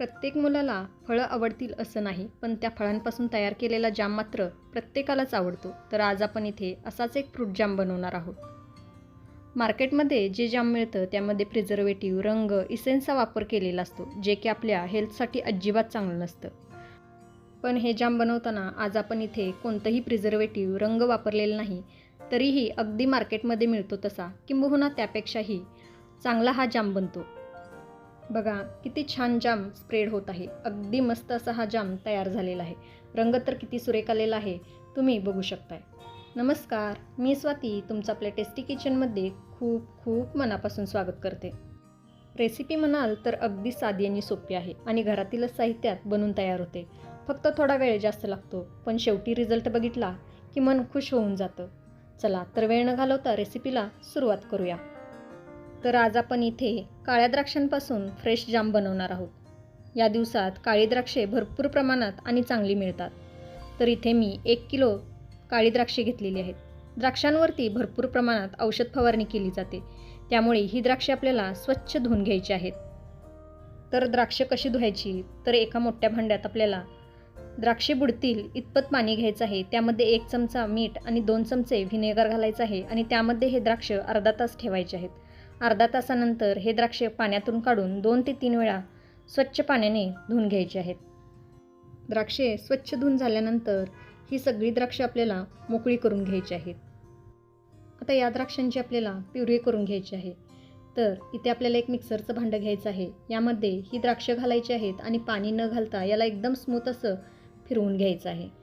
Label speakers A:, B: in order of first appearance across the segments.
A: प्रत्येक मुलाला फळं आवडतील असं नाही पण त्या फळांपासून तयार केलेला जाम मात्र प्रत्येकालाच आवडतो. तर आज आपण इथे असाच एक फ्रूट जाम बनवणार आहोत. मार्केटमध्ये जे जाम मिळतं त्यामध्ये प्रिझर्वेटिव्ह रंग इसेन्सचा वापर केलेला असतो जे की आपल्या हेल्थसाठी अजिबात चांगलं नसतं. पण हे जाम बनवताना आज आपण इथे कोणतंही प्रिझर्वेटिव्ह रंग वापरलेला नाही तरीही अगदी मार्केटमध्ये मिळतो तसा किंबहुना त्यापेक्षाही चांगला हा जाम बनतो. बघा किती छान जाम स्प्रेड होत आहे. अगदी मस्त असा हा जाम तयार झालेला आहे. रंग तर किती सुरेख आलेला आहे तुम्ही बघू शकताय. नमस्कार मी स्वाती तुमचं आपल्या टेस्टी किचनमध्ये खूप खूप मनापासून स्वागत करते. रेसिपी म्हणाल तर अगदी साधी आणि सोपी आहे आणि घरातीलच साहित्यात बनून तयार होते. फक्त थोडा वेळ जास्त लागतो पण शेवटी रिझल्ट बघितला की मन खुश होऊन जातं. चला तर वेळ न घालवता रेसिपीला सुरुवात करूया. तर आज आपण इथे काळ्या द्राक्षांपासून फ्रेश जाम बनवणार आहोत. या दिवसात काळी द्राक्षे भरपूर प्रमाणात आणि चांगली मिळतात. तर इथे मी एक किलो काळी द्राक्षे घेतलेली आहेत. द्राक्षांवरती भरपूर प्रमाणात औषध फवारणी केली जाते. त्यामुळे ही द्राक्षे आपल्याला स्वच्छ धुवून घ्यायची आहेत. तर द्राक्षे कशी धुवायची? तर एका मोठ्या भांड्यात आपल्याला द्राक्षे बुडतील इतपत पाणी घ्यायचं आहे. त्यामध्ये एक चमचा मीठ आणि दोन चमचे व्हिनेगर घालायचं आहे आणि त्यामध्ये हे द्राक्ष अर्धा तास ठेवायचे आहेत. अर्धा तासानंतर हे द्राक्षे पाण्यातून काढून दोन ते तीन वेळा स्वच्छ पाण्याने धुवून घ्यायचे आहेत. द्राक्षे स्वच्छ धुवून झाल्यानंतर ही सगळी द्राक्षे आपल्याला मोकळी करून घ्यायची आहेत. आता या द्राक्षांची आपल्याला प्युरी करून घ्यायची आहे. तर इथे आपल्याला एक मिक्सरचं भांडं घ्यायचं आहे. यामध्ये ही द्राक्षं घालायची आहेत आणि पाणी न घालता याला एकदम स्मूथ असं फिरवून घ्यायचं आहे.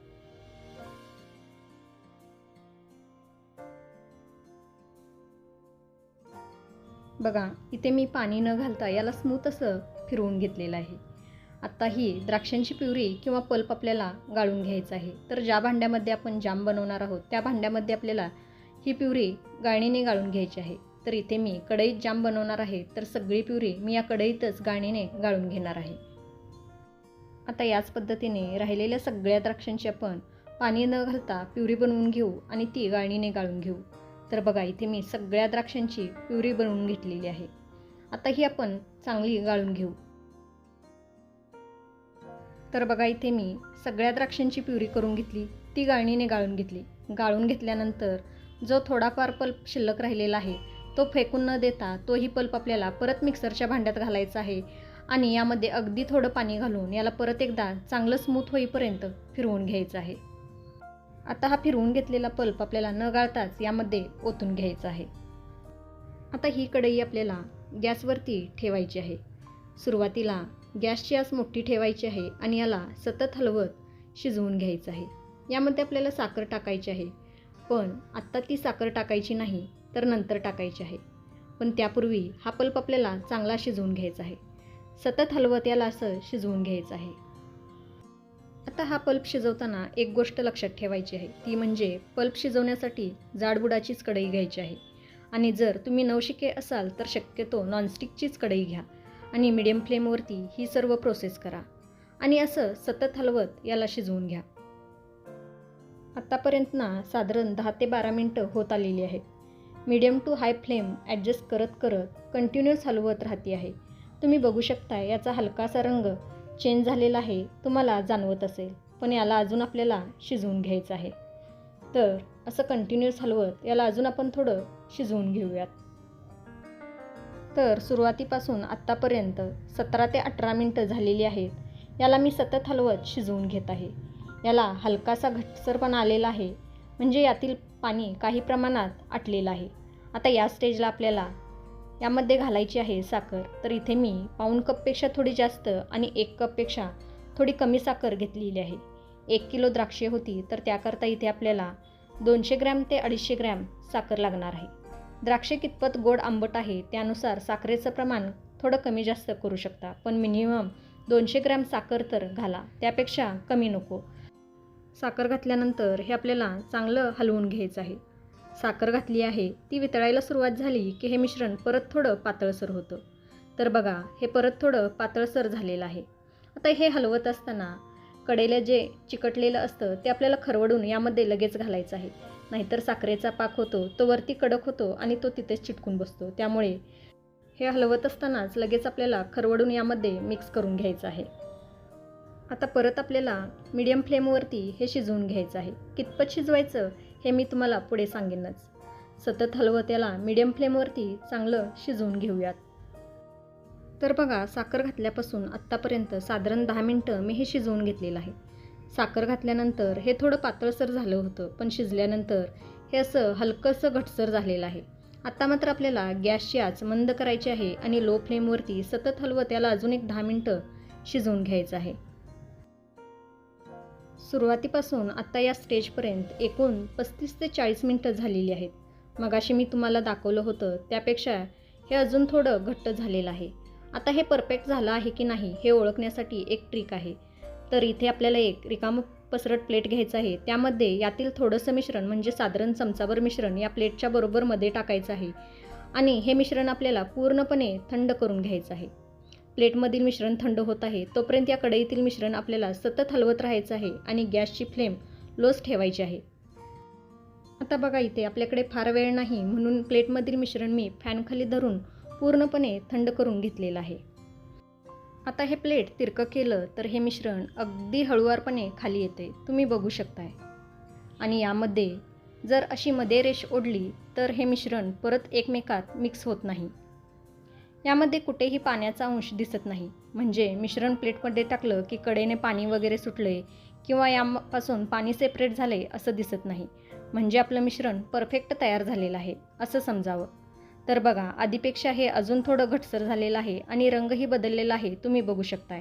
A: बघा इथे मी पाणी न घालता याला स्मूथ असं फिरवून घेतलेलं आहे. आत्ता ही द्राक्षांची प्युरी किंवा पल्प आपल्याला गाळून घ्यायचं आहे. तर ज्या भांड्यामध्ये आपण जाम बनवणार आहोत त्या भांड्यामध्ये आपल्याला ही प्युरी गाळणीने गाळून घ्यायची आहे. तर इथे मी कढईत जाम बनवणार आहे तर सगळी प्युरी मी या कढईतच गाळणीने गाळून घेणार आहे. आता याच पद्धतीने राहिलेल्या सगळ्या द्राक्षांची आपण पाणी न घालता प्युरी बनवून घेऊ आणि ती गाळणीने गाळून घेऊ. तर बघा इथे मी सगळ्या द्राक्षांची प्युरी बनवून घेतलेली आहे. आता ही आपण चांगली गाळून घेऊ. तर बघा इथे मी सगळ्या द्राक्षांची प्युरी करून घेतली. ती गाळणीने गाळून घेतली. गाळून घेतल्यानंतर जो थोडाफार पल्प शिल्लक राहिलेला आहे तो फेकून न देता तोही पल्प आपल्याला परत मिक्सरच्या भांड्यात घालायचा आहे आणि यामध्ये अगदी थोडं पाणी घालून याला परत एकदा चांगलं स्मूथ होईपर्यंत फिरवून घ्यायचं आहे. आता हा फिरवून घेतलेला पल्प आपल्याला न गाळताच यामध्ये ओतून घ्यायचा आहे. आता ही कढई आपल्याला गॅसवरती ठेवायची आहे. सुरुवातीला गॅसची आस मोठी ठेवायची आहे आणि याला सतत हलवत शिजवून घ्यायचं आहे. यामध्ये आपल्याला साखर टाकायची आहे. पण आत्ता ती साखर टाकायची नाही तर नंतर टाकायची आहे. पण त्यापूर्वी हा पल्प आपल्याला चांगला शिजवून घ्यायचा आहे. सतत हलवत याला असं शिजवून घ्यायचं आहे. आता हा पल्प शिजवताना एक गोष्ट लक्षात ठेवायची आहे. ती म्हणजे पल्प शिजवण्यासाठी जाडबुडाचीच कढई घ्यायची आहे. आणि जर तुम्ही नवशिके असाल तर शक्यतो नॉनस्टिकचीच कढई घ्या आणि मिडियम फ्लेमवरती ही सर्व प्रोसेस करा. आणि असं सतत हलवत याला शिजवून घ्या. आत्तापर्यंत ना साधारण दहा ते बारा मिनटं होत आलेली आहेत. Medium to high flame adjust करत करत कंटिन्युअस हलवत राहते आहे. तुम्ही बघू शकता याचा हलकासा रंग चेंज झालेला आहे तुम्हाला जाणवत असेल पण याला अजून आपल्याला शिजवून घ्यायचं आहे. तर असं कंटिन्युअस हलवत याला अजून आपण थोडं शिजवून घेऊयात. तर सुरुवातीपासून आत्तापर्यंत सतरा ते अठरा मिनटं झालेली आहेत. याला मी सतत हलवत शिजवून घेत आहे. याला हलकासा घटसरपणा आलेला आहे म्हणजे यातील पाणी काही प्रमाणात आटलेलं आहे. आता या स्टेजला आपल्याला यामध्ये घालायची आहे साखर. तर इथे मी पाऊण कपपेक्षा थोडी जास्त आणि एक कपपेक्षा थोडी कमी साखर घेतलेली आहे. एक किलो द्राक्षे होती तर त्याकरता इथे आपल्याला दोनशे ग्रॅम ते अडीचशे ग्रॅम साखर लागणार आहे. द्राक्षे कितपत गोड आंबट आहे त्यानुसार साखरेचं प्रमाण थोडं कमी जास्त करू शकता पण मिनिमम दोनशे ग्रॅम साखर तर घाला त्यापेक्षा कमी नको. साखर घातल्यानंतर हे आपल्याला चांगलं हलवून घ्यायचं आहे. साखर घातली आहे ती वितळायला सुरुवात झाली की हे मिश्रण परत थोडं पातळसर होतं. तर बघा हे परत थोडं पातळसर झालेलं आहे. आता हे हलवत असताना कडेला जे चिकटलेलं असतं ते आपल्याला खरवडून यामध्ये लगेच घालायचं आहे. नाहीतर साखरेचा पाक होतो तो वरती कडक होतो आणि तो तिथेच चिटकून बसतो. त्यामुळे हे हलवत असतानाच लगेच आपल्याला खरवडून यामध्ये मिक्स करून घ्यायचं आहे. आता परत आपल्याला मीडियम फ्लेमवरती हे शिजवून घ्यायचं आहे. कितपत शिजवायचं? हे मी तुम्हाला पुढे सांगेनच. सतत हलवत त्याला मीडियम फ्लेमवरती चांगलं शिजवून घेऊयात. तर बघा साखर घातल्यापासून आत्तापर्यंत साधारण दहा मिनटं मी हे शिजवून घेतलेलं आहे. साखर घातल्यानंतर हे थोडं पातळसर झालं होतं पण शिजल्यानंतर हे असं हलकंसं घटसर झालेलं आहे. आत्ता मात्र आपल्याला गॅसची आच मंद करायची आहे आणि लो फ्लेमवरती सतत हलवं त्याला अजून एक दहा मिनटं शिजवून घ्यायचं आहे. सुरुवातीपासून आत्ता या स्टेजपर्यंत एकूण पस्तीस ते चाळीस मिनटं झालेली आहेत. मगाशी मी तुम्हाला दाखवलं होतं त्यापेक्षा हे अजून थोडं घट्ट झालेलं आहे. आता हे परफेक्ट झालं आहे की नाही हे ओळखण्यासाठी एक ट्रिक आहे. तर इथे आपल्याला एक रिकामं पसरट प्लेट घ्यायचं आहे. त्यामध्ये यातील थोडंसं मिश्रण म्हणजे साधारण चमचाभर मिश्रण या प्लेटच्या बरोबर मध्ये टाकायचं आहे. आणि हे मिश्रण आपल्याला पूर्णपणे थंड करून घ्यायचं आहे. प्लेटमधील मिश्रण थंड होत आहे तोपर्यंत या कढईतील मिश्रण आपल्याला सतत हलवत राहायचं आहे आणि गॅसची फ्लेम लोच ठेवायची आहे. आता बघा इथे आपल्याकडे फार वेळ नाही म्हणून प्लेटमधील मिश्रण मी फॅनखाली धरून पूर्णपणे थंड करून घेतलेलं आहे. आता हे प्लेट तिरकं केलं तर हे मिश्रण अगदी हळुवारपणे खाली येते तुम्ही बघू शकताय. आणि यामध्ये जर अशी मध्ये रेष ओढली तर हे मिश्रण परत एकमेकात मिक्स होत नाही. यामध्ये कुठेही पाण्याचा अंश दिसत नाही. म्हणजे मिश्रण प्लेटमध्ये टाकलं की कडेने पाणी वगैरे सुटले किंवा यापासून पाणी सेपरेट झाले असं दिसत नाही. म्हणजे आपलं मिश्रण परफेक्ट तयार झालेलं आहे असं समजावं. तर बघा आधीपेक्षा हे अजून थोडं घटसर झालेलं आहे आणि रंगही बदललेला आहे तुम्ही बघू शकताय.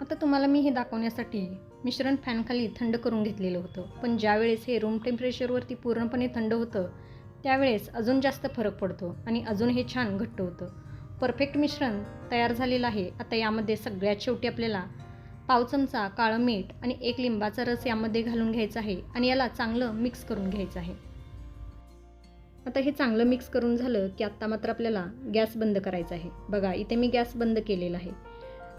A: आता तुम्हाला मी हे दाखवण्यासाठी मिश्रण फॅनखाली थंड करून घेतलेलं होतं. पण ज्यावेळेस हे रूम टेम्परेचरवरती पूर्णपणे थंड होतं त्यावेळेस अजून जास्त फरक पडतो आणि अजून हे छान घट्ट होतं. परफेक्ट मिश्रण तयार झालेलं आहे. आता यामध्ये सगळ्यात शेवटी आपल्याला पाव चमचा काळं मीठ आणि एक लिंबाचा रस यामध्ये घालून घ्यायचा आहे आणि याला चांगलं मिक्स करून घ्यायचं आहे. आता हे चांगलं मिक्स करून झालं की आत्ता मात्र आपल्याला गॅस बंद करायचा आहे. बघा इथे मी गॅस बंद केलेला आहे.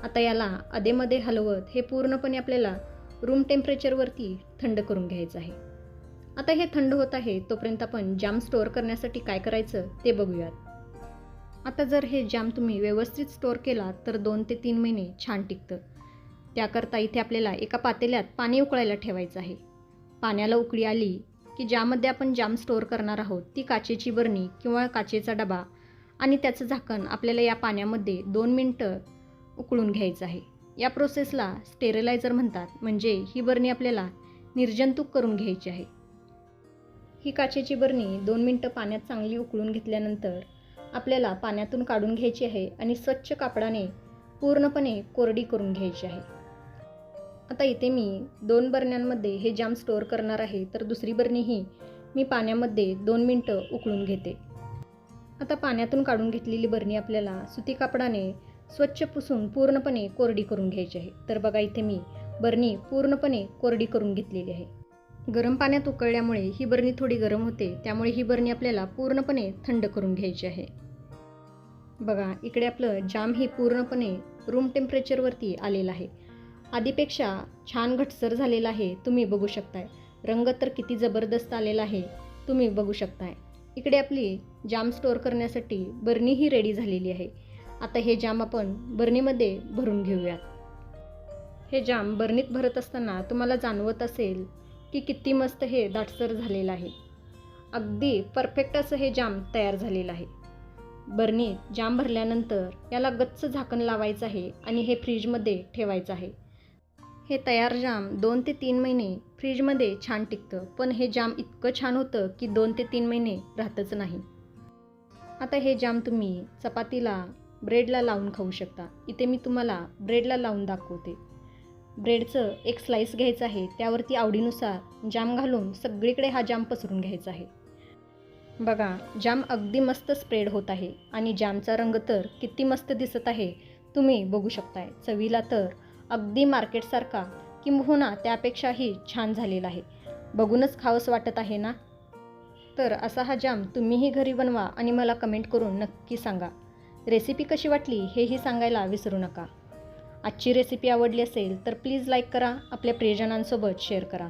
A: आता याला अधेमध्ये हलवत हे पूर्णपणे आपल्याला रूम टेम्परेचरवरती थंड करून घ्यायचं आहे. आता हे थंड होत आहे तोपर्यंत आपण जाम स्टोअर करण्यासाठी काय करायचं ते बघूयात. आता जर हे जाम तुम्ही व्यवस्थित स्टोअर केला तर दोन ते तीन महिने छान टिकतं. त्याकरता इथे आपल्याला एका पातेल्यात पाणी उकळायला ठेवायचं आहे. पाण्याला उकळी आली की ज्यामध्ये आपण जाम स्टोअर करणार आहोत ती काचेची बरणी किंवा काचेचा डबा आणि त्याचं झाकण आपल्याला या पाण्यामध्ये दोन मिनटं उकळून घ्यायचं आहे. या प्रोसेसला स्टेरिलायझर म्हणतात म्हणजे ही बरणी आपल्याला निर्जंतुक करून घ्यायची आहे. ही काचेची बरणी दोन मिनटं पाण्यात चांगली उकळून घेतल्यानंतर आपल्याला पाण्यातून काढून घ्यायची आहे आणि स्वच्छ कापडाने पूर्णपणे कोरडी करून घ्यायची आहे. आता इथे मी दोन बरण्यांमध्ये हे जाम स्टोअर करणार आहे तर दुसरी बरणीही मी पाण्यामध्ये दोन मिनटं उकळून घेते. आता पाण्यातून काढून घेतलेली बरणी आपल्याला सुती कापडाने स्वच्छ पुसून पूर्णपणे कोरडी करून घ्यायची आहे. तर बघा इथे मी बरणी पूर्णपणे कोरडी करून घेतलेली आहे. गरम पाण्यात उकळल्यामुळे ही बरणी थोडी गरम होते त्यामुळे ही बरणी आपल्याला पूर्णपणे थंड करून घ्यायची आहे. बघा इकडे आपलं जाम हे पूर्णपणे रूम टेम्परेचरवरती आलेलं आहे. आधीपेक्षा छान घटसर झालेला आहे तुम्ही बघू शकताय. रंग तर किती जबरदस्त आलेला आहे तुम्ही बघू शकताय. इकडे आपली जाम स्टोअर करण्यासाठी बर्नीही रेडी झालेली आहे. आता हे जाम आपण बर्नीमध्ये भरून घेऊयात. हे जाम बर्नीत भरत असताना तुम्हाला जाणवत असेल की किती मस्त हे दाटसर झालेलं आहे. अगदी परफेक्ट असं हे जाम तयार झालेलं आहे. बरणीत जाम भरल्यानंतर याला गच्च झाकण लावायचं आहे आणि हे फ्रीजमध्ये ठेवायचं आहे. हे तयार जाम दोन ते तीन महिने फ्रीजमध्ये छान टिकतं. पण हे जाम इतकं छान होतं की दोन ते तीन महिने राहतच नाही. आता हे जाम तुम्ही चपातीला ब्रेडला लावून खाऊ शकता. इथे मी तुम्हाला ब्रेडला लावून दाखवते. ब्रेडचं एक स्लाईस घ्यायचं आहे. त्यावरती आवडीनुसार जाम घालून सगळीकडे हा जाम पसरून घ्यायचा आहे. बघा जाम अगदी मस्त स्प्रेड होत आहे आणि जामचा रंग तर किती मस्त दिसत आहे तुम्ही बघू शकताय. चवीला तर अगदी मार्केटसारखा किंबहुना हो त्यापेक्षाही छान झालेला आहे. बघूनच खावंसं वाटत आहे ना? तर असा हा जाम तुम्हीही घरी बनवा आणि मला कमेंट करून नक्की सांगा. रेसिपी कशी वाटली हेही सांगायला विसरू नका. आजची रेसिपी आवडली असेल तर प्लीज लाईक करा आपल्या प्रियजनांसोबत शेअर करा.